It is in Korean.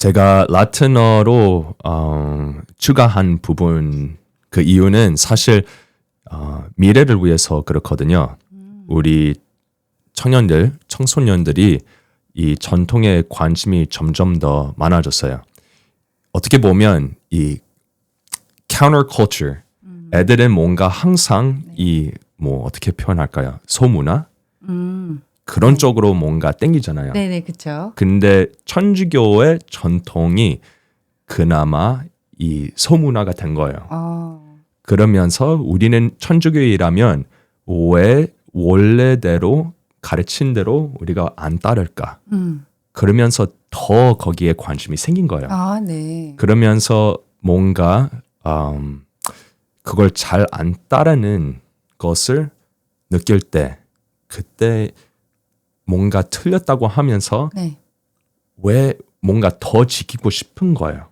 제가 라틴어로 어, 추가한 부분 그 이유는 사실 어, 미래를 위해서 그렇거든요. 우리 청년들, 청소년들이 이 전통에 관심이 점점 더 많아졌어요. 어떻게 보면 이 counterculture 애들은 뭔가 항상 이뭐 어떻게 표현할까요? 소문화 음. 그런 쪽으로 뭔가 땡기잖아요. 네네, 그쵸. 근데 천주교의 전통이 그나마 이 소문화가 된 거예요. 어. 그러면서 우리는 천주교이라면 왜 원래대로 가르친 대로 우리가 안 따를까? 음. 그러면서 더 거기에 관심이 생긴 거예요. 아, 네. 그러면서 뭔가 음, 그걸 잘 안 따르는 것을 느낄 때 그때 뭔가 틀렸다고 하면서 네. 왜 뭔가 더 지키고 싶은 거예요.